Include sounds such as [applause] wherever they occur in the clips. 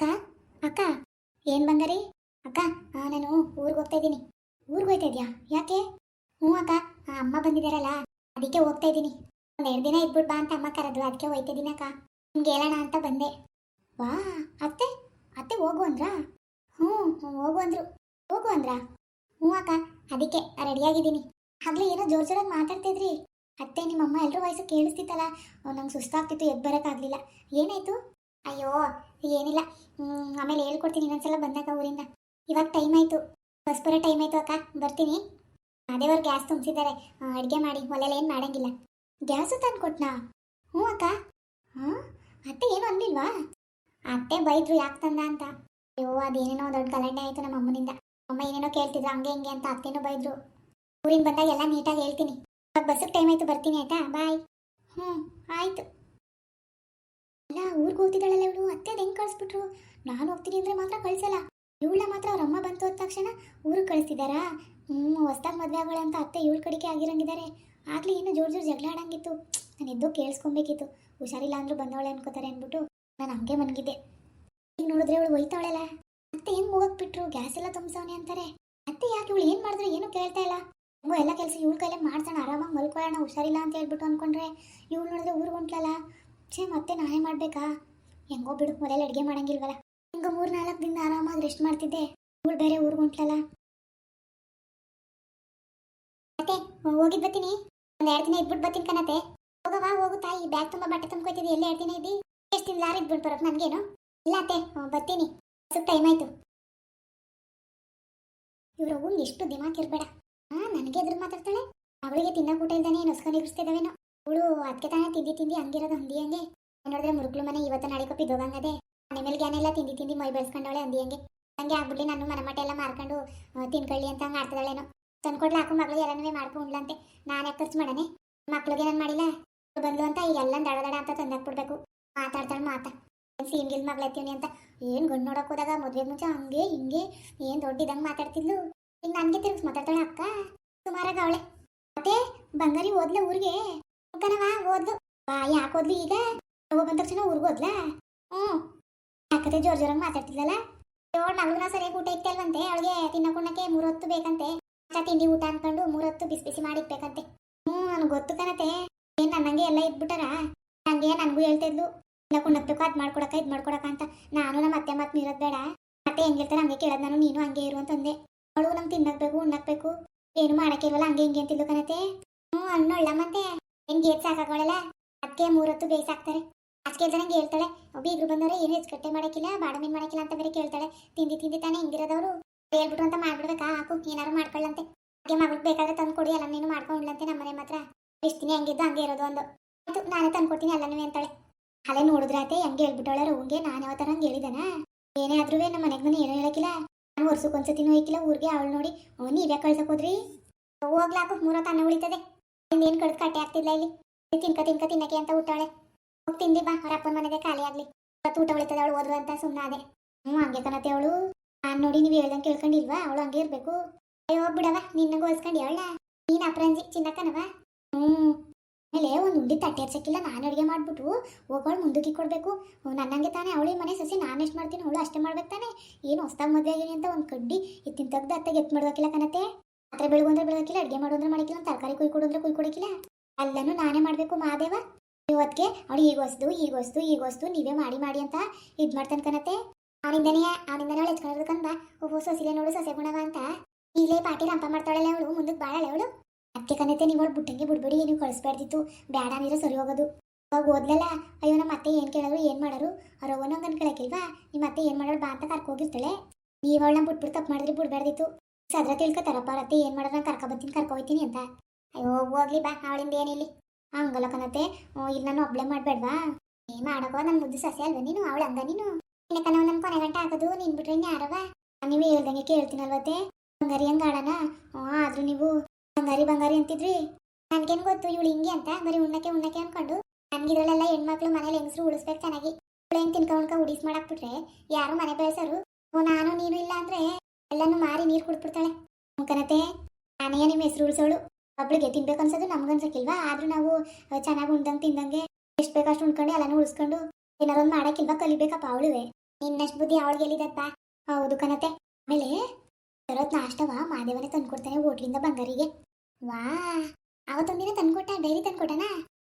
ಅಕ್ಕ ಅಕ್ಕ ಏನ್ ಬಂದರಿ? ಅಕ್ಕ ನಾನು ಊರಿಗೆ ಹೋಗ್ತಾ ಇದ್ದೀನಿ. ಊರಿಗೆ ಹೋಗ್ತಾ ಇದ್ಯಾ? ಯಾಕೆ? ಹ್ಞೂ ಅಕ್ಕ ಆ, ಅಮ್ಮ ಬಂದಿದ್ದಾರಲ್ಲ ಅದಕ್ಕೆ ಹೋಗ್ತಾ ಇದ್ದೀನಿ. ಒಂದ್ ಎರಡು ದಿನ ಇದ್ಬಿಟ್ಟು ಬಾ ಅಂತ ಅಮ್ಮ ಕರೆದ್ರು ಅದಕ್ಕೆ ಹೋಗ್ತಾ ಇದ್ದೀನಿ ಅಕ್ಕ. ನಿಮ್ಗೆ ಹೇಳೋಣ ಅಂತ ಬಂದೆ. ವಾ ಅತ್ತೆ ಅತ್ತೆ ಹೋಗು ಅಂದ್ರಾ? ಹ್ಞೂ, ಹೋಗು ಅಂದ್ರು. ಹೋಗು ಅಂದ್ರಾ? ಹ್ಞೂ ಅಕ್ಕ ಅದಕ್ಕೆ ರೆಡಿಯಾಗಿದ್ದೀನಿ ಆಗಲೇ ಏನೋ ಜೋರ್ ಜೋರಾಗಿ ಮಾತಾಡ್ತಿದ್ರಿ ಅತ್ತೆ ನಿಮ್ಮಮ್ಮ ಎಲ್ಲರೂ ವಯಸ್ಸು ಕೇಳಿಸ್ತಿತ್ತಲ್ಲ ನಂಗೆ ಸುಸ್ತಾಗ್ತಿತ್ತು ಎದ್ದು ಬರೋಕ್ಕಾಗಲಿಲ್ಲ ಏನಾಯ್ತು? ಅಯ್ಯೋ, ಏನಿಲ್ಲ. ಆಮೇಲೆ ಹೇಳ್ಕೊಡ್ತೀನಿ ಇನ್ನೊಂದ್ಸಲ ಬಂದಾಗ ಊರಿಂದ. ಇವಾಗ ಟೈಮ್ ಆಯ್ತು. ಬಸ್ ಬರೋ ಟೈಮ್ ಆಯ್ತು ಅಕ್ಕ. ಬರ್ತೀನಿ. ಅದೇವ್ರು ಗ್ಯಾಸ್ ತುಂಬಿಸಿದ್ದಾರೆ. ಅಡುಗೆ ಮಾಡಿ. ಒಲೆಲ್ಲ ಏನು ಮಾಡಂಗಿಲ್ಲ. ಗ್ಯಾಸು ತಂದು ಕೊಟ್ನಾ ಹ್ಞೂ ಅಕ್ಕ. ಹ್ಞೂ ಅತ್ತೆ ಏನು ಅಂದಿಲ್ವಾ? ಅತ್ತೆ ಬೈದ್ರು ಯಾಕೆ ತಂದ ಅಂತ. ಅಯ್ಯೋ, ಅದೇನೇನೋ ದೊಡ್ಡ ಗಲಾಟೆ ಆಯಿತು ನಮ್ಮ ಅಮ್ಮನಿಂದ. ಅಮ್ಮ ಏನೇನೋ ಕೇಳ್ತಿದ್ರು, ಹಂಗೆ ಹಿಂಗೆ ಅಂತ ಅತ್ತೆನೂ ಬೈದ್ರು. ಊರಿಂದ ಬಂದಾಗ ಎಲ್ಲ ನೀಟಾಗಿ ಹೇಳ್ತೀನಿ. ಇವಾಗ ಬಸ್ಸಿಗೆ ಟೈಮ್ ಆಯ್ತು, ಬರ್ತೀನಿ ಆಯ್ತಾ? ಬಾಯ್ ಹ್ಞೂ ಆಯ್ತು. ಅಲ್ಲ, ಊರಿಗೆ ಹೋಗ್ತಿದ್ದಾಳಲ್ಲ ಇವಳು? ಅತ್ತೆ ಹೆಂಗೆ ಕಳಿಸ್ಬಿಟ್ರು? ನಾನು ಹೋಗ್ತೀನಿ ಅಂದ್ರೆ ಮಾತ್ರ ಕಳ್ಸಲ್ಲ. ಇವಳ ಮಾತ್ರ ಅವ್ರ ಅಮ್ಮ ಬಂತು ಹೋದ ತಕ್ಷಣ ಊರಿಗೆ ಕಳಿಸ್ತಿದ್ದಾರಾ? ಹ್ಞೂ ಹೊಸ್ದಾಗಿ ಮದುವೆ ಆಗೋಳ ಅಂತ ಅತ್ತೆ ಇವಳ ಕಡೆಗೆ ಆಗಿರಂಗಿದ್ದಾರೆ ಆಗ್ಲಿ ಏನು ಜೋರ್ ಜೋರ್ ಜಗಳ ಆಡಂಗಿತ್ತು. ನಾನು ಎದ್ದು ಕೇಳಿಸ್ಕೊಬೇಕಿತ್ತು. ಹುಷಾರಿಲ್ಲ ಅಂದ್ರೂ ಬಂದವಳೆ ಅನ್ಕೋತಾರೆ ಅಂದ್ಬಿಟ್ಟು ನಾನು ಹಂಗೆ ಮನ್ಗಿದ್ದೆ. ಈಗ ನೋಡಿದ್ರೆ ಇವಳು ಹೋಯ್ತಾಳಲ್ಲ ಅತ್ತೆ ಹೆಂಗೆ ಹೋಗಕ್ ಬಿಟ್ರು ಗ್ಯಾಸ್ ಎಲ್ಲ ತುಂಬಿಸವನೆ ಅಂತಾರೆ. ಅತ್ತೆ ಯಾಕೆ ಇವಳು ಏನು ಮಾಡಿದ್ರು ಏನು ಕೇಳ್ತಾ ಇಲ್ಲ. ಹಂಗೋ ಎಲ್ಲ ಕೆಲಸ ಇವಳ ಕೈಲೇ ಮಾಡ್ಸೋಣ, ಆರಾಮಾಗಿ ಮಲ್ಕೊಳ್ಳೋಣ ಹುಷಾರಿಲ್ಲ ಅಂತ ಹೇಳ್ಬಿಟ್ಟು ಅನ್ಕೊಂಡ್ರೆ ಇವಳು ನೋಡಿದ್ರೆ ಊರಿಗೆ ಹೊಂಟ್ಲಲ್ಲ. ಛೇ, ಮತ್ತೆ ನಾನೇ ಮಾಡ್ಬೇಕಾ? ಹೆಂಗೋ ಬಿಡು ಮೊದಲು ಅಡುಗೆ ಮಾಡಂಗಿಲ್ವಲ್ಲ. ಹಿಂಗ ಮೂರ್ ನಾಲ್ಕು ದಿನ ಆರಾಮಾಗಿ ರೆಸ್ಟ್ ಮಾಡ್ತಿದ್ದೆ. ಊರು ಬೇರೆ ಊರಿಗೆ ಹೊಂಟ್ಲಲ್ಲ. ಮತ್ತೆ ಹೋಗಿದ್ ಬರ್ತೀನಿ. ಒಂದ್ ಎರಡು ದಿನ ಇದ್ಬಿಟ್ಟು ಬರ್ತೀನಿ ಕಣತೆ. ಹೋಗವ ಹೋಗು, ತಾಯಿ. ಬ್ಯಾಗ್ ತುಂಬಾ ಬಟ್ಟೆ ತುಂಬ್ಕೊತಿದ್ದಿ. ಎಲ್ಲ ಎರಡು ದಿನ ಇದ್ದಿ? ಎಷ್ಟು ದಿನ ಲಾರಿ ಇದ್ಬಿಟ್ಟು ಬರೋದು ನನ್ಗೇನು? ಇಲ್ಲ ಅತ್ತೆ ಬರ್ತೀನಿ. ಸ್ವಲ್ಪ ಟೈಮ್ ಆಯ್ತು. ಇವ್ರ ಅವ್ವಂಗೆ ಎಷ್ಟು ದಿಮಾಕ್ ಇರ್ಬೇಡ. ಹಾ ನನಗೆ ಎದುರು ಮಾತಾಡ್ತಾಳೆ? ಅವಳಿಗೆ ತಿನ್ನೋ ಊಟ ಇಲ್ದಾನೆ, ನೊಸ್ಕೊಂಡು ಅವಳು ಅದಕ್ಕೆ ತಾನೇ ತಿಂಡಿ ತಿಂಡಿ ಹಂಗಿರೋದು ಹಂದಿ ಹಂಗೆ. ನೋಡಿದ್ರೆ ಮುರುಕ್ಲು ಮನೆ ಇವತ್ತು ನಾಳೆ ಕೊಪ್ಪಿ ಮನೆ ಮೇಲೆ ಗ್ಯಾನೆಲ್ಲ ತಿಂಡಿ ತಿಂಡಿ ಮೈ ಬೆಳೆಸ್ಕೊಂಡವಳೆ ಅಂದಿ ಹಂಗೆ. ಹಂಗೆ ಆಗ್ಬಿಡ್ಲಿ ನಾನು ಮನೆ ಮಟ್ಟ ಎಲ್ಲ ಮಾರ್ಕೊಂಡು ತಿನ್ಕೊಳ್ಳಿ ಅಂತ ಹಂಗೆ ಆಡ್ತದಳೇನೋ ತಂದ್ಕೊಡ್ಲಿ ಹಾಕು ಮಗಳು ಎಲ್ಲನೂ ಮಾಡ್ಕೊಂಡು ಉಣ್ಲಂತೆ. ನಾನು ಯಾಕೆ ಖರ್ಚು ಮಾಡನೆ ಮಕ್ಳಿಗೆ ನಾನು ಮಾಡಿಲ್ಲ? ಬಂದ್ಲು ಅಂತ ಎಲ್ಲ ದಡ ದಡ ಅಂತ ತಂದಾಕ್ಬಿಡ್ಬೇಕು ಮಾತಾಡ್ತಾಳೆ ಮಾತಾ. ಸೀಮ್ಗಿಲ್ ಮಗಳು ಎತ್ತೀವಿ ಅಂತ. ಏನು ಗಂಡು ನೋಡಕ್ ಹೋದಾಗ ಮದುವೆ ಮುಂಚೆ ಹಂಗೆ ಹಿಂಗೆ. ಏನು ದೊಡ್ಡಿದಂಗೆ ಮಾತಾಡ್ತಿದ್ಲು? ಈಗ ನನಗೆ ತಿರುಗಿಸ್ ಮಾತಾಡ್ತಾಳೆ ಅಕ್ಕ. ಸುಮಾರಾಗ ಅವಳೆ. ಮತ್ತೆ ಬಂಗಾರಿ ಓದ್ಲ ಊರಿಗೆ. ಓದ್ಲು. ಬಾ, ಯಾಕೆ ಓದ್ಲು ಈಗ? ಹೋಗ್ ಬಂದ ತಕ್ಷಣ ಊರಿಗೆ ಓದ್ಲಾ ಹ್ಞೂ. ಯಾಕತೆ ಜೋರ್ ಜೋರಾಗಿ ಮಾತಾಡ್ತಿದ್ಲಲ್ಲ? ಏಳು ಮಗನ ಸರಿಯಾಗಿ ಊಟ ಇತ್ತಲ್ವಂತೆ ಅವಳಿಗೆ ತಿನ್ನಕೊಂಡಕ್ಕೆ ಮೂರೊತ್ತು ಬೇಕಂತೆ. ತಿಂಡಿ ಊಟ ಅನ್ಕೊಂಡು ಮೂರೊತ್ತು ಬಿಸಿ ಬಿಸಿ ಮಾಡಿಡ್ಬೇಕಂತೆ ಹ್ಞೂ, ನನಗೆ ಗೊತ್ತು ಕಣತೆ ಏನ್ ನನ್ನಂಗೆ ಎಲ್ಲ ಇದ್ಬಿಟ್ಟಾರ? ನನಗೆ ನನಗೂ ಹೇಳ್ತಿದ್ಲು ಇಲ್ಲ ಕುಣ್ಣಕ್ಬೇಕು ಅದ್ ಮಾಡ್ಕೊಡಕ ಇದ್ ಮಾಡ್ಕೊಡಕ ಅಂತ. ನಾನು ನಮ್ಮ ಅತ್ತೆ ಮತ್ತೆ ಮೀರೋದು ಬೇಡ. ಮತ್ತೆ ಹೆಂಗಿರ್ತಾರೆ ಹಂಗೆ ಕೇಳೋದು ನಾನು, ನೀನು ಹಂಗೆ ಇರು ಅಂತಂದೆ. ಅವಳು ನಮ್ಗೆ ತಿನ್ನಕ್ಬೇಕು, ಉಣ್ಣಕ್ಬೇಕು. ಏನು ಮಾಡಕ್ಕಿಲ್ವಲ್ಲ ಹಂಗೆ ಹಿಂಗೆ ಅಂತಿದ್ಲು ಕಣತೆ ಹ್ಞೂ ಅನ್ನೋಳ್ಳ ಮತ್ತೆ ಏನ್ ಏಟ್ ಸಾಕಾಗೋಳಲ್ಲ? ಅದಕ್ಕೆ ಮೂರೊತ್ತು ಬೇಯಿಸಾಕ್ತಾರೆ ಅಷ್ಟು ಜನಂಗೆ ಹೇಳ್ತಾಳೆ ಬೀಗ್ರು ಬಂದವ್ರೆ ಏನು ಹೆಚ್ಚುಕಟ್ಟೆ ಮಾಡಕ್ಕಿಲ್ಲ ಬಾಡಮೀನ್ ಮಾಡಕ್ಕಿಲ್ಲ ಅಂತ ಬೇರೆ ಕೇಳ್ತಾಳೆ. ತಿಂದಿ ತಿಂದಿ ತಾನೆ ಹಿಂಗಿರೋದವ್ರು ಹೇಳ್ಬಿಟ್ರು ಅಂತ ಮಾಡ್ಬಿಡ್ಬೇಕಾ? ಹಾಕು, ಏನಾರು ಮಾಡ್ಕೊಳ್ಳಂತೆ. ಹಾಗೆ ಮಗಳಿಗೆ ಬೇಕಾದ್ರೆ ತಂದು ಕೊಡಿ, ಎಲ್ಲ ನೀನು ಮಾಡ್ಕೊಂಡ್ಲಂತೆ ನಮ್ಮನೆ ಮಾತ್ರ ಇಷ್ಟಿನಿ ಹಂಗಿದ್ದು ಹಂಗೆ ಇರೋದು ಒಂದು ಆಯ್ತು, ನಾನೇ ತಂದ್ಕೊಡ್ತೀನಿ ನೀವೇ ಅಂತಾಳೆ. ಅಲ್ಲೇ ನೋಡಿದ್ರಾತೆ ಹೆಂಗೆ ಹೇಳ್ಬಿಟ್ಟವಳೆ ರವ್ಗೆ ನಾನು ಯಾವ ಥರ ಹಂಗೆ ಹೇಳಿದಾನ? ಏನೇ ಆದ್ರೂ ನಮ್ಮ ಮನೆಗೆ ಬಂದು ಏನೂ ಹೇಳಕ್ಕಿಲ್ಲ. ನಾನು ವರ್ಷಕ್ಕೊಂದ್ಸತಿನೂ ಹೋಯ್ಕಿಲ್ಲ ಊರಿಗೆ ಅವಳು ನೋಡಿ, ಓ ನೀವೇ ಕಳ್ಸಕ್ ಹೋದ್ರಿ? ಹೋಗ್ಲಾಕು ಮೂರೊತ್ತು ಅನ್ನ ಉಳಿತದೆ. ಏನು ಕಡ್ದು ಕಟ್ಟೆ ಆಗ್ತಿಲ್ಲ ಇಲ್ಲಿ. ತಿನ್ಕ ತಿನ್ಕ ತಿನ್ನಕೆ ಅಂತ ಊಟವಳೆ. ಹೋಗಿ ತಿಂದಿ ಬಾ, ಅವ್ರ ಅಪ್ಪನ ಮನೆಗೆ ಖಾಲಿ ಆಗ್ಲಿ. ಇವತ್ತು ಊಟ ಉಳಿತದೆ, ಅವಳು ಓದು ಅಂತ ಸುಮ್ಮನೆ ಅದೇ ಹ್ಞೂ ಹಂಗೆ ಕಣತೆ ಅವಳು. ನಾನು ನೋಡಿ ನೀವು ಹೇಳ್ದಂಗೆ ಕೇಳ್ಕೊಂಡಿಲ್ವಾ? ಅವಳು ಹಂಗೆ ಇರಬೇಕು. ಅಯ್ಯೋ ಬಿಡವ ನಿನ್ನ ಹೋಲ್ಸ್ಕೊಂಡು ಅವಳ ನೀನು ಅಪ್ರಂಜಿ ಚಿನ್ನಕ್ಕನವ ಹ್ಞೂ ಆಮೇಲೆ ಒಂದು ಉಂಡಿ ತಟ್ಟೆ ಹಚ್ಚಕ್ಕಿಲ್ಲ ನಾನು ಅಡುಗೆ ಮಾಡ್ಬಿಟ್ಟು ಹೋಗೋಳು ಮುಂದಕ್ಕೆ ಕೊಡಬೇಕು. ನನ್ನಂಗೆ ತಾನೇ ಅವಳಿ ಮನೆ ಸಸಿ ನಾನು ಎಷ್ಟು ಮಾಡ್ತೀನಿ, ಅವಳು ಅಷ್ಟೇ ಮಾಡ್ಬೇಕು ತಾನೇ. ಏನು ಹೊಸ್ದಾಗ ಮದುವೆ ಆಗಿನಿ ಅಂತ ಒಂದು ಕಡ್ಡಿ, ಇತ್ತಿನ ತೆಗ್ದು ಅತ್ತಾಗ ಎತ್ತು ಮಾಡ್ಬೇಕಿಲ್ಲ ಕಣತೆ ಪಾತ್ರೆ ಬೆಳಗು ಅಂದ್ರೆ ಬೆಳಗಿಲ್ಲ ಅಡುಗೆ ಮಾಡು ಅಂದ್ರೆ ಮಾಡಿಕಿಲ್ಲ ತರಕಾರಿ ಕುಯ್ ಕೊಡು ಅಂದ್ರೆ ಕುಯ್ ಕೊಡಕ್ಕಿಲ್ಲ ಅಲ್ಲನೂ ನಾನೇ ಮಾಡಬೇಕು ಮಾದೇವ. ಇವತ್ತಿಗೆ ಅವಳು ಈಗ ಹೊಸ್ದು ಈಗ ಹೊಸ್ದು ಈಗ ಹೊಸ್ದು ನೀವೇ ಮಾಡಿ ಮಾಡಿ ಅಂತ ಇದು ಮಾಡ್ತಾನೆ ಕನತೆ ಅವನಿಂದನೇ ಅವನಿಂದನೇ ಅವಳು ಹೆಚ್ಕೊಂಡಿರ್ಬೇಕಂದ ಒಬ್ಬ ಸೊಸಿಲೆ ನೋಡು, ಸೊಸೆ ಗುಣವ ಅಂತ. ಈಗಲೇ ಪಾಟಿ ರಂಪ ಮಾಡ್ತಾಳೆ ಅವಳು ಮುಂದಕ್ಕೆ ಬಾಳಲ್ಲ ಅವಳು. ಅದಕ್ಕೆ ಕಣತೆ ನೀವು ಅವಳು ಬುಟ್ಟಂಗೆ ಬಿಡ್ಬೇಡಿ, ನೀವು ಕಳಿಸ್ಬಾರ್ದಿತ್ತು. ಬೇಡ ಅಂದ್ರೆ ಸರಿ ಹೋಗೋದು. ಅವಾಗ ಓದ್ಲಲ್ಲ, ಅಯ್ಯೋ ನಮ್ಮ ಅತ್ತೆ ಏನು ಕೇಳೋರು, ಏನು ಮಾಡೋರು? ಅವ್ರ ಅವನ ಹಂಗೆ ಅನ್ಕೊಳಕಿಲ್ವಾ ನಿಮ್ಮ ಅತ್ತೆ ಏನು ಮಾಡೋಳು ಬಾ ಅಂತ ಕರ್ಕೋಗಿರ್ತಾಳೆ. ನೀವು ಅವಳನ್ನ ಬಿಟ್ಬಿಟ್ಟು ತಪ್ಪು ಮಾಡಿದ್ರೆ ಬಿಡ್ಬಾರ್ದಿತ್ತು. ಸದ್ರ ತಿಳ್ಕೊತಾರಪ್ಪ ತರ ಅತ್ತೆ ಏನು ಮಾಡೋಣ ಕರ್ಕ ಬರ್ತೀನಿ ಕರ್ಕೊ ಹೋಗ್ತೀನಿ ಅಂತ. ಅಯ್ಯೋ ಹೋಗ್ಲಿ ಬಾ, ಅವಳಿಂದ ಏನಿಲ್ಲಿ. ಹಂಗಲ್ಲ ಕನತೆ ಇಲ್ಲಿ ನಾನು ಒಬ್ಳೆ ಮಾಡ್ಬೇಡ್ವಾ? ಏ, ಮಾಡಕೋ ನನ್ನ ಮುದ್ದು ಸಸ್ಯ ಅಲ್ವಾ ನೀನು, ಅವಳ ಹಂಗ ನೀನು? ಇಲ್ಲ ಕಣ ನನ್ನ ಕೊನೆ ಗಂಟೆ ಹಾಕದು, ನೀನ್ ಬಿಟ್ರೆ ಯಾರವ? ನೀವು ಹೇಳ್ದಂಗೆ ಕೇಳ್ತೀನಲ್ವತ್ತೆ ಬಂಗಾರಿ ಹಂಗ ಆಡೋಣ ಹ್ಞೂ ಆದ್ರೂ ನೀವು ಬಂಗಾರಿ ಬಂಗಾರಿ ಅಂತಿದ್ರಿ? ನನ್ಗೇನ್ ಗೊತ್ತು, ಇವಳು ಹಿಂಗೆ ಅಂತ, ಬರೀ ಉಣ್ಣಕ್ಕೆ ಉಣ್ಣಕ್ಕೆ ಅನ್ಕೊಂಡು? ನನ್ಗಿದ್ರಲ್ಲೆಲ್ಲ ಹೆಣ್ಮಕ್ಳು ಮನೇಲಿ ಹೆಂಗಸರು ಉಳಿಸ್ಬೇಕು ಚೆನ್ನಾಗಿ. ಏನ್ ತಿನ್ಕೊಂಡ್ಕ ಉಡಿಸ್ ಮಾಡಾಕ್ಬಿಟ್ರೆ ಯಾರು ಮನೆ ಓ ನಾನು, ನೀನು ಇಲ್ಲ ಅಂದ್ರೆ ಎಲ್ಲಾನು ಮಾರಿ ನೀರು ಕುಡ್ಬಿಡ್ತಾಳೆ ಕನತೆ ನಾನೇ ನಿಮ್ಮ ಹೆಸರು ಉಳಿಸೋಳು? ಒಬ್ಳಿಗೆ ತಿನ್ಬೇಕು ಅನ್ಸೋದು ನಮ್ಗನ್ಸಕ್ಕಿಲ್ವಾ ಆದ್ರೂ ನಾವು ಚೆನ್ನಾಗಿ ಉಣ್ದಂಗೆ ತಿಂದಂಗೆ ಎಷ್ಟು ಬೇಕಷ್ಟು ಉಣ್ಕೊಂಡು ಎಲ್ಲನೂ ಉಳಿಸ್ಕೊಂಡು ಏನಾರು ಒಂದು ಮಾಡೋಕ್ಕಿಲ್ವಾ? ಕಲಿಬೇಕಪ್ಪ ಅವಳುವೆ. ನಿನ್ನಷ್ಟು ಬುದ್ಧಿ ಅವಳಿಗೆ ಎಲ್ಲಿದಪ್ಪ ಹೌದು ಕಣತೆ ಆಮೇಲೆ ಬರೋತ್ ನಾಷ್ಟವ ಮಾದೇವನೇ ತಂದ್ಕೊಡ್ತಾನೆ ಹೋಟ್ಲಿಂದ ಬಂಗಾರಿಗೆ. ವಾ ಅವತ್ತೊಂದಿನ ತಂದ್ಕೊಟ್ಟ ಡೈರಿ ತಂದ್ಕೊಟ್ಟನ?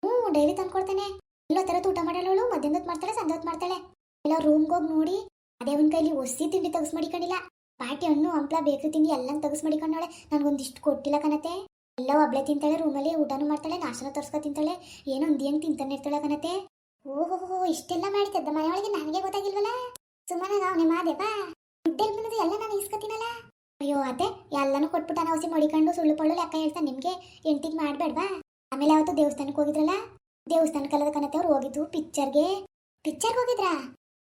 ಹ್ಞೂ ಡೈರಿ ತಂದ್ಕೊಡ್ತಾನೆ. ಇಲ್ಲ ತರತ್ ಊಟ ಮಧ್ಯಾಹ್ನ ಹೊತ್ತು ಮಾಡ್ತಾಳೆ, ಸಂಜೆ ಮಾಡ್ತಾಳೆ. ಎಲ್ಲ ರೂಮ್ಗೆ ಹೋಗಿ ನೋಡಿ ಅದೇ ಕೈಲಿ ಒಸಿ ತಿಂಡಿ ತೆಗ್ಸ್ ಮಾಡಿಕೊಂಡಿಲ್ಲ. ಪಾಟಿ ಹಣ್ಣು ಹಂಪ್ಲ ಬೇಕು ತಿಂಡಿ ಎಲ್ಲ ತೆಗ್ಸ್ ಮಾಡಿಕೊಂಡವಳೆ ನನ್ಗೊಂದಿಷ್ಟು ಕೊಟ್ಟಿಲ್ಲ ಕಣತೆ. ಎಲ್ಲ ಒಬ್ಳೆ ತಿಂತಾಳೆ, ರೂಮಲ್ಲಿ ಊಟನೂ ಮಾಡ್ತಾಳೆ ನಾಶನ ತರ್ಸ್ಕೊ ತಿಂತಾಳೆ. ಏನೋ ಒಂದು ಹೆಂಗೆ ತಿಂತಾನೆ ಇರ್ತಾಳೆ ಕಣತೆ. ಓಹೋ ಇಷ್ಟೆಲ್ಲ ಮಾಡ್ತಿದ್ದ ಮನೆಯೊಳಗೆ ನನಗೆ ಗೊತ್ತಾಗಿಲ್ವಲ್ಲ? ಸುಮ್ಮನೆ ಅವನೇ ಮಾದೇವ? ದುಡ್ಡೆಲ್ ಬಂದದ್ದು ಎಲ್ಲ ನಾನು ಇಸ್ಕೊತೀನಲ್ಲ ಅಯ್ಯೋ, ಅದೇ. ಎಲ್ಲಾನು ಕೊಟ್ಬಿಟ್ಟು ನಾವು ಔಸಿ ಮಡಿಕೊಂಡು ಸುಳ್ಳು ಪಳ್ಳು ಲೆಕ್ಕ ಹೇಳ್ತಾನೆ ನಿಮ್ಗೆ ಎಂಟಿಗೆ ಮಾಡ್ಬೇಡ್ವಾ? ಆಮೇಲೆ ಅವತ್ತು ದೇವಸ್ಥಾನಕ್ಕೆ ಹೋಗಿದ್ರಲ್ಲ? ದೇವಸ್ಥಾನಕ್ಕೆ ಅಲ್ಲದ ಕಣತೆ ಅವ್ರು ಹೋಗಿದ್ದು ಪಿಕ್ಚರ್ಗೆ. ಪಿಕ್ಚರ್ಗೆ ಹೋಗಿದ್ರಾ?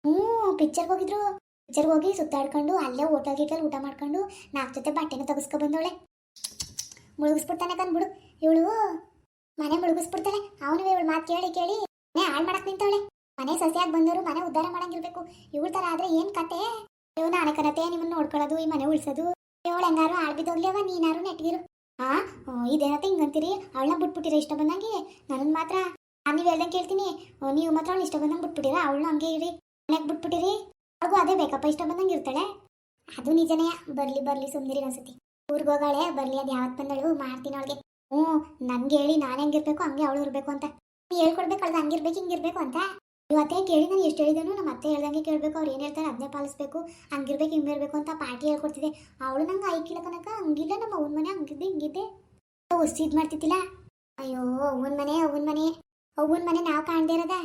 ಹ್ಞೂ, ಪಿಕ್ಚರ್ಗೆ ಹೋಗಿದ್ರು. ಪಿಕ್ಚರ್ಗೆ ಹೋಗಿ ಸುತ್ತಾಡ್ಕೊಂಡು ಅಲ್ಲೇ ಹೋಟೆಲ್ ಗೀಟಲ್ ಊಟ ಮಾಡ್ಕೊಂಡು ನಾಲ್ಕು ಜೊತೆ ಬಟ್ಟೆನ ತೆಗೆಸ್ಕೊ ಬಂದವಳೆ ಮುಳುಗಿಸ್ಬಿಡ್ತಾನೆ ಕಂದ್ಬಿಡು ಇವಳು ಮನೆ ಮುಳುಗಿಸ್ಬಿಡ್ತಾಳೆ. ಅವನು ಇವಳು ಮಾತು ಕೇಳಿ ಕೇಳಿ ಮನೆ ಹಾಳು ಮಾಡಕ್ ನಿಂತವಳೆ. ಮನೆ ಸಸಿಯಾಗಿ ಬಂದವರು ಮನೆ ಉದ್ಧಾರ ಮಾಡಂಗಿರ್ಬೇಕು. ಇವಳ ತರ ಆದ್ರೆ ಏನ್ ಕತೆ? ಇವ್ ನಾಳೆ ಕನತೆ ನಿಮ್ಮನ್ನ ನೋಡ್ಕೊಳ್ಳೋದು, ಈ ಮನೆ ಉಳಿಸೋದು. ಇವಳು ಹೆಂಗಾರು ಆಳ್ಬಿದ್ದೋಗ್ಲಿ ಅವ ನೀನಾರು ನೆಟ್ಗಿರು. ಹಾ ಇದೇನತ್ತೆ ಹಿಂಗಂತೀರಿ ಅವಳನ್ನ ಬಿಟ್ಬಿಟ್ಟಿರ ಇಷ್ಟ ಬಂದಂಗೆ? ನನ್ನ ಮಾತ್ರ. ನಾನು ನೀವು ಹೇಳ್ದಂಗೆ ಕೇಳ್ತೀನಿ. ನೀವು ಮಾತ್ರ ಅವಳು ಇಷ್ಟ ಬಂದಂಗೆ ಬಿಟ್ಬಿಟ್ಟಿರ? ಅವಳು ಹಂಗೆ ಇರಿ. ಮನೆಗೆ ಬಿಟ್ಬಿಟ್ಟಿರಿ. ಅವ್ರಿಗೂ ಅದೇ ಬೇಕಪ್ಪ ಇಷ್ಟ ಬಂದಂಗೆ ಇರ್ತಾಳೆ. ಅದು ನಿಜನೇ, ಬರ್ಲಿ ಬರ್ಲಿ ಸುಮ್ಮನಿರಿ ಅನ್ಸತಿ ಊರಿಗೆ ಹೋಗಾಳೆ, ಬರ್ಲಿ, ಅದು ಯಾವತ್ತು ಬಂದಳು, ಮಾಡ್ತೀನಿ ಅವಳಿಗೆ. ಹ್ಞೂ, ನನ್ಗೆ ಹೇಳಿ ನಾನು ಹೆಂಗಿರ್ಬೇಕು ಹಂಗೆ ಅವಳು ಇರಬೇಕು ಅಂತ. ಹೇಳ್ಕೊಡ್ಬೇಕು ಅಳ್ದ ಹಂಗಿರ್ಬೇಕು ಹಿಂಗಿರ್ಬೇಕು ಅಂತ. ಇವತ್ತೇ ಕೇಳಿ ನಾನು ಎಷ್ಟು ಹೇಳಿದನು ನಮ್ಮ ಅತ್ತೆ ಹೇಳ್ದಂಗೆ ಕೇಳಬೇಕು, ಅವ್ರು ಏನು ಹೇಳ್ತಾರೆ ಅದನ್ನೇ ಪಾಲಿಸ್ಬೇಕು ಹಂಗಿರ್ಬೇಕು ಹಿಂಗಿರ್ಬೇಕು ಅಂತ ಪಾರ್ಟಿ ಹೇಳ್ಕೊಡ್ತಿದ್ದೆ ಅವಳು ನಂಗೆ ಐಕಿಲ್ಲ ಕನಕ ಹಂಗಿಲ್ಲ, ನಮ್ಮ ಅವ್ನ ಮನೆ ಹಂಗಿದ್ದೆ, ಹಿಂಗಿದ್ದೆ. ಹೊಸಿ ಇದು ಮಾಡ್ತಿದ್ದಿಲ್ಲ? ಅಯ್ಯೋ, ಅವ್ವನ ಮನೆ ಅವ್ವನ ಮನೆ. ಅವ್ನ ಮನೆ ನಾವು ಕಾಣ್ದೇ ಇರೋದ?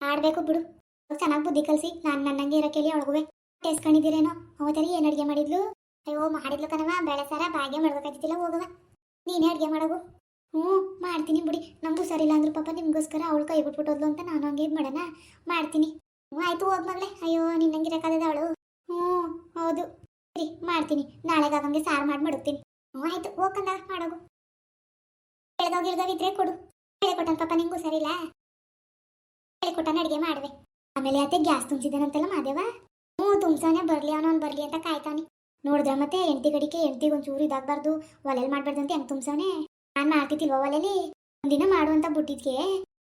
ಆಡಬೇಕು ಬಿಡು. ಚೆನ್ನಾಗಿ ಬುದ್ಧಿ ಕಲಿಸಿ, ನಾನು ನನ್ನಂಗೆ ಇರೋ ಕೇಳಿ ಟೇಸ್ಟ್ ಟೇಸ್ಕೊಂಡಿದ್ದೀರೇನೋ ಅವತ್ತರಿ ಏನು ಅಡುಗೆ ಮಾಡಿದ್ಲು? ಅಯ್ಯೋ, ಮಾಡಿದ್ಲು ಕಣವ ಬೆಳೆ ಸಾರ ಭಾಗ್ಯ ಮಾಡ್ಬೇಕಾಗಿದ್ದಿಲ್ಲ ಹೋಗವ ನೀನೇ ಅಡುಗೆ ಮಾಡೋಗು. ಹ್ಞೂ, ಮಾಡ್ತೀನಿ ಬಿಡಿ. ನಮಗೂ ಸರಿಲ್ಲ ಅಂದ್ರು ಪಾಪ ನಿಮಗೋಸ್ಕರ ಅವಳು ಕೈ ಬಿಟ್ಬಿಟ್ಟೋದ್ಲು ಅಂತ ನಾನು ಹಂಗೆ ಮಾಡೋಣ ಮಾಡ್ತೀನಿ. ಹ್ಞೂ, ಆಯ್ತು, ಹೋಗ್ ಮಗಳೇ. ಅಯ್ಯೋ ನಿನ್ನಂಗಿರಕ್ಕಾಗದ ಅವಳು. ಹ್ಞೂ, ಹೌದು. ಸರಿ, ಮಾಡ್ತೀನಿ. ನಾಳೆಗೆ ಆಗಂಗೆ ಸಾರು ಮಾಡಿ ಮಡಗ್ತೀನಿ. ಹ್ಞೂ, ಆಯ್ತು ಹೋಗಂದ ಮಾಡೋಗು. ಬೆಳಗಾವ್ ಗಿಳ್ಗಾವಿದ್ರೆ ಕೊಡು. ಹೇಳಿಕೊಟ್ಟನ ಪಾಪ, ನಿಂಗೂ ಸರಿಲ್ಲ ಹೇಳಿಕೊಟ್ಟನ ಅಡುಗೆ ಮಾಡುವೆ ಆಮೇಲೆ ಅತ್ತೆ ಗ್ಯಾಸ್ ತುಂಬಿಸಿದ್ದಾನಂತಲ್ಲ ಮಾದೇವ? ಹ್ಞೂ ತುಂಬ್ಸಾನೆ ಬರಲಿ ಅವನವ್ನು ಬರಲಿ ಅಂತ ಕಾಯ್ತಾನೆ ನೋಡಿದ್ರೆ ಮತ್ತೆ ಎಂಟಿ ಗಡಿಕೆ ಎಂಟಿಗೆ ಒಂಚೂರು ಇದಾಗಬಾರ್ದು. ಒಲೆಯಲ್ಲಿ ಮಾಡಬಾರ್ದು ಅಂತ ಹೆಂಗ್ ತುಂಬಿಸೋನೆ ನಾನು ಮಾಡ್ತಿದ್ದಿಲ್ವ ಒಲೆಯಲ್ಲಿ ಒಂದಿನ ಮಾಡುವಂತ ಬುಟ್ಟಿದ್ಕೆ.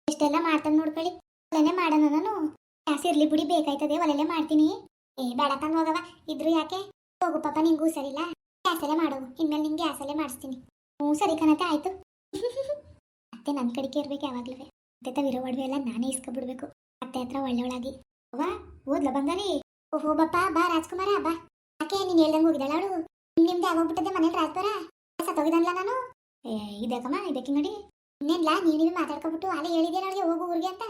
ಎಷ್ಟೆಲ್ಲ ಮಾಡ್ತಾನೆ ನೋಡ್ಕೊಳ್ಳಿ ಒಲೆನೇ ಮಾಡೋಣ ನಾನು. ಗ್ಯಾಸ್ ಇರ್ಲಿ ಬಿಡಿ, ಬೇಕಾಯ್ತದೆ ಒಲೆಲ್ಲೇ ಮಾಡ್ತೀನಿ. ಏ, ಬೇಡ ತಂಗ ಹೋಗವ ಇದ್ರು ಯಾಕೆ? ಹೋಗು ಪಾಪ, ನಿಂಗೂ ಸರಿಲ್ಲ. ಗ್ಯಾಸಲ್ಲೇ ಮಾಡು. ಇನ್ಮೇಲೆ ನಿಂಗೆ ಗ್ಯಾಸಲ್ಲೇ ಮಾಡಿಸ್ತೀನಿ. ಹ್ಞೂ, ಸರಿ ಕಣತೆ ಆಯ್ತು. [laughs] ಮತ್ತೆ ನನ್ನ ಕಡೆಗೆ ಇರ್ಬೇಕು ಯಾವಾಗಲೂ. ಅತ್ತೆ ತವಿರೋ ಒಡವೆ ಎಲ್ಲ ನಾನೇ ಇಸ್ಕೊಬಿಡ್ಬೇಕು. ಅತ್ತೆ ಹತ್ರ ಒಳ್ಳೆಯವಳಾಗಿ ಅವ್ವ, ಓದ್ಲ ಬಂಗಾರಿ? ಓಹೋ, ಬಪ್ಪ, ಬಾ ರಾಜ್ಕುಮಾರ, ಬಾ. ಆಕೆ ನೀನು ಹೇಳ್ದಂಗೆ ಹೋಗಿದ್ದಾಳ ಅವಳು? ನಿಮ್ದೆ ಆಗೋಗ್ಬಿಟ್ಟದೆ ಮನೇಲಿ ರಾಜ್ಬರ ಸತ್ತೋಗಿದನ್ಲ ನಾನು? ಏ, ಇದಕ್ಕಮ್ಮ, ಇದಕ್ಕೆ ನೋಡಿ. ಇನ್ನೇನ್ಲ ನೀನಿವೆ ಮಾತಾಡ್ಕೊಬಿಟ್ಟು ಅಲ್ಲೇ ಹೇಳಿದೆ ಅವಳಿಗೆ, ಹೋಗು ಊರಿಗೆ ಅಂತ?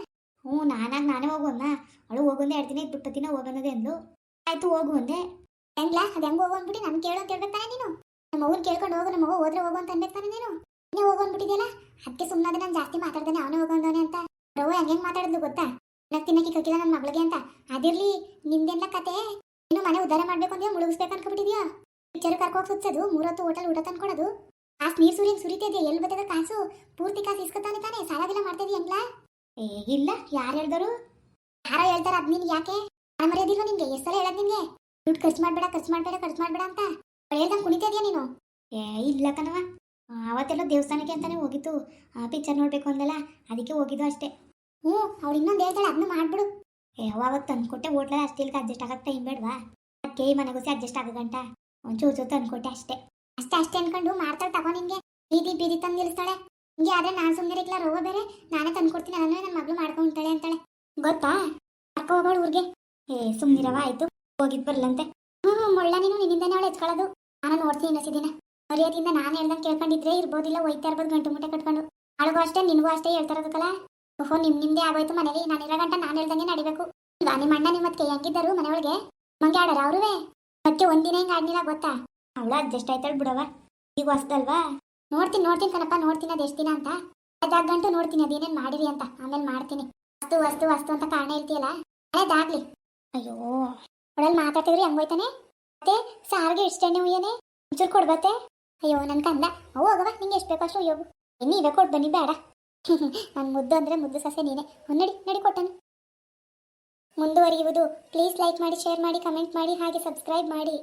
ಹ್ಞೂ, ನಾನಾಗ ನಾನೇ ಹೋಗು ಅಮ್ಮ. ಅವಳು ಹೋಗೊಂದೆ ಎರಡು ದಿನ ಇದ್ಬಿಟ್ಟು ದಿನ ಹೋಗೋಣದೆ ಅಂದು ಆಯ್ತು, ಹೋಗು ಅಂದೆ. ಹೆಂಗ್ಲ, ಅದು ಹೆಂಗ್ ಹೋಗು ಅಂದ್ಬಿಟ್ಟು ನಾನು ಕೇಳೋ ಕೇಳ್ಬೇಕು ತಾನೆ ನೀನು? ನಮ್ಮ ಅವ್ವನ್ ಕೇಳ್ಕೊಂಡು ಹೋಗು, ನಮ್ಮ ಹೋದ್ರೆ ಹೋಗು ಅಂತ ಅನ್ಬೇಕು ತಾನೆ ನೀನು? ನೀವು ಹೋಗು ಅಂದ್ಬಿಟ್ಟಿದ್ಯಲ್ಲ? ಅದಕ್ಕೆ ಸುಮ್ಮನೆ ನಾನು ಜಾಸ್ತಿ ಮಾತಾಡ್ದೆ ಅವನೇ ಹೋಗೋಂದವನೆ ಅಂತ. ರವು ಹೆಂಗ್ ಮಾತಾಡಿದ್ಲು ಗೊತ್ತಾ? ನಕ್ ತಿನ್ನಕ್ಕೆ ಕಕ್ಕಿಲ್ಲ ನನ್ನ ಮಗಳಿಗೆ ಅಂತ. ಅದಿರ್ಲಿ, ನಿಂದೆಲ್ಲ ಕತೆ. ಇನ್ನು ಮನೆ ಉದ್ಧಾರ ಮಾಡ್ಬೇಕು ಅಂದ್ರೆ ಮುಳುಗಿಸ್ಬೇಕು ಅನ್ಕೊಬಿಟ್ಟಿದ್ಯಾ ಪಿಕ್ಚರ್ ಕರ್ಕೋಗಿ ಸುತ್ತದು ಮೂರತ್ತು ಹೋಟೆಲ್ ಊಟ ತಂದ್ಕೊಡೋದು ಆ ನೀರ್ ಸುರಿಯಂಗ್ ಸುರಿತಿದ್ಯಾ ಎಲ್ಲಿ ಬರ್ತದ ಕಾಸು? ಪೂರ್ತಿ ಕಾಸು ಇಸ್ಕೊತಾನೆ ತಾನೆ ಸಾಲಾಗಿಲ್ಲ ಮಾಡ್ತಿದ್ಯಾ ಹೆಂಗ್ಲ ಏ, ಇಲ್ಲ, ಯಾರು ಹೇಳ್ದರು? ಯಾರ ಹೇಳ್ತಾರ ಅದ್ ನೀನ್ ಯಾಕೆ? ಮರ್ಯಾದಿಲ್ವ ನಿನ್ಗೆ? ಸಲ ಹೇಳದ್ ನಿನ್ಗೆ? ದುಡ್ಡು ಖರ್ಚು ಮಾಡ್ಬೇಡ ಖರ್ಚು ಮಾಡ್ಬೇಡ ಖರ್ಚು ಮಾಡ್ಬೇಡ ಅಂತ. ಹೇಳ್ದಂಗೆ ಕುಣಿತಿದ್ಯಾ ನೀನು? ಏ, ಇಲ್ಲ ಕಣವ ಅವತ್ತೆಲ್ಲ ದೇವಸ್ಥಾನಕ್ಕೆ ಅಂತಾನೆ ಹೋಗಿತ್ತು. ಆ ಪಿಕ್ಚರ್ ನೋಡ್ಬೇಕು ಅಂದಲ್ಲ, ಅದಕ್ಕೆ ಹೋಗಿದ್ದು ಅಷ್ಟೇ. ಹ್ಞೂ, ಅವ್ಳು ಇನ್ನೊಂದು ಹೇಳ್ತಾಳೆ, ಅದನ್ನ ಮಾಡ್ಬಿಡು. ಏ ಅವತ್ತು ತಂದ್ಕೊಟ್ಟೆ, ಹೋಟ್ಲಲ್ಲಿ ಅಷ್ಟಿಲ್ಗೆ ಅಡ್ಜಸ್ಟ್ ಆಗಕ್ಕೆ ಟೈಮ್ ಬೇಡವಾ? ಅದಕ್ಕೆ ಈ ಮನೆಗೋಸಿ ಅಡ್ಜಸ್ಟ್ ಆಗಗಂಟ ಒಂಚೂರು ಜೊತೆ ತಂದ್ಕೊಟ್ಟೆ ಅಷ್ಟೇ. ಅಷ್ಟೇ ಅಷ್ಟೇ ಅನ್ಕೊಂಡು ಮಾಡ್ತಾಳೆ ತಗೋ ನಿಂಗೆ. ಬೀದಿ ಬೀದಿ ತಂದು ನಿಲ್ಲಿಸ್ತಾಳೆ ಹಿಂಗೆ ಆದರೆ ನಾನು ಸುಮ್ಮನೆ ಇರ್ಲಿಲ್ಲ ರೋಗ ಬೇರೆ. ನಾನೇ ತಂದ್ಕೊಡ್ತೀನಿ, ಅದನ್ನೇ ನನ್ನ ಮಗಳು ಮಾಡ್ಕೊಂತಾಳೆ ಅಂತಾಳೆ. ಗೊತ್ತಾ? ಅಕ್ಕ ಹೋಗೋಳು ಊರಿಗೆ. ಏ ಸುಮ್ಮನಿರವ ಆಯ್ತು. ಹೋಗಿದ್ ಬರ್ಲಂತೆ. ಹ್ಞೂ ಮುಳ್ಳ ನೀನು ನಿನ್ನಿಂದನೇ ಅವಳು ಎತ್ಕೊಳ್ಳೋದು ನಾನು ನೋಡ್ತೀನಿ ಇನ್ನೊಸಿ ದಿನ ಮರ್ಯಾದಿಂದ ನಾನು ಹೇಳ್ದಂಗೆ ಕೇಳ್ಕೊಂಡಿದ್ರೆ ಇರ್ಬೋದಿಲ್ಲ, ಒಯ್ತಾ ಇರ್ಬೋದು, ಗಂಟು ಮುಟ್ಟೆ ಕಟ್ಕೊಂಡು. ಅವಳಿಗೂ ಅಷ್ಟೇ, ನಿನಗೂ ಅಷ್ಟೇ ಹೇಳ್ತಾರದಕ್ಕಲ್ಲ ಓಹೋ, ನಿಮ್ ನಿಮ್ದೇ ಆಗೋಯ್ತು ಮನೇಲಿ. ಇರೋ ಗಂಟ ನಾನು ಹೇಳ್ದಂಗೆ ನಡಿಬೇಕು. ಇಲ್ವಾ? ನಿಮ್ಮ ಅಣ್ಣ ನಿಮ್ಮ ಮತ್ತೆ ಹೆಂಗಿದ್ದರು ಮನೆಯೊಳಗೆ? ಮಂಗೆ ಆಡಾರ ಅವ್ರುವೆ? ಮತ್ತೆ ಒಂದಿನ ಹಿಂಗೆ ಆಡ್ನಿಲ್ಲ ಗೊತ್ತಾ? ಅವಳು ಅಡ್ಜಸ್ಟ್ ಆಯ್ತಾಳ ಬಿಡವ ಈಗ ಹೊಸ್ದಲ್ವಾ? ನೋಡ್ತೀನಿ ನೋಡ್ತೀನಿ ಕಣಪ್ಪ, ನೋಡ್ತೀನಿ ಅದು ಎಷ್ಟು ದಿನ ಅಂತ. ಅದಾಗ ಗಂಟು ನೋಡ್ತೀನಿ ಅದೇನೇನು ಮಾಡಿರಿ ಅಂತ. ಆಮೇಲೆ ಮಾಡ್ತೀನಿ. ವಸ್ತು ವಸ್ತು ವಸ್ತು ಅಂತ ಕಾರಣ ಹೇಳ್ತೀಯಲ್ಲ? ಅದಾಗ್ಲಿ ಅಯ್ಯೋ ಅವಳಲ್ಲಿ ಮಾತಾಡ್ತಿದ್ರಿ, ಹಂಗೋಯ್ತಾನೆ? ಮತ್ತೆ ಸಾರಿಗೆ ಇಷ್ಟೇನೆ ಏನೇ ಒಂಚೂರು ಕೊಡ್ಬತ್ತೆ? ಅಯ್ಯೋ, ನನ್ ಕಂದ. ಹೋಗವ ನಿಂಗೆ ಎಷ್ಟು ಬೇಕೋ ಅಷ್ಟು ಹೋಗು ನೀವೇ ಕೊಟ್ಟು ಬನ್ನಿ, ಬೇಡ. [laughs] ನನ್ನ ಮುದ್ದು ಅಂದ್ರೆ ಮುದ್ದು ಸಸೆ ನೀನೆ. ನಡಿ ನಡಿ ಕೊಟ್ಟನು. ಮುಂದುವರಿಯುವುದು. ಪ್ಲೀಸ್ ಲೈಕ್ ಮಾಡಿ ಶೇರ್ ಮಾಡಿ ಕಮೆಂಟ್ ಮಾಡಿ, ಹಾಗೆ ಸಬ್ಸ್ಕ್ರೈಬ್ ಮಾಡಿ.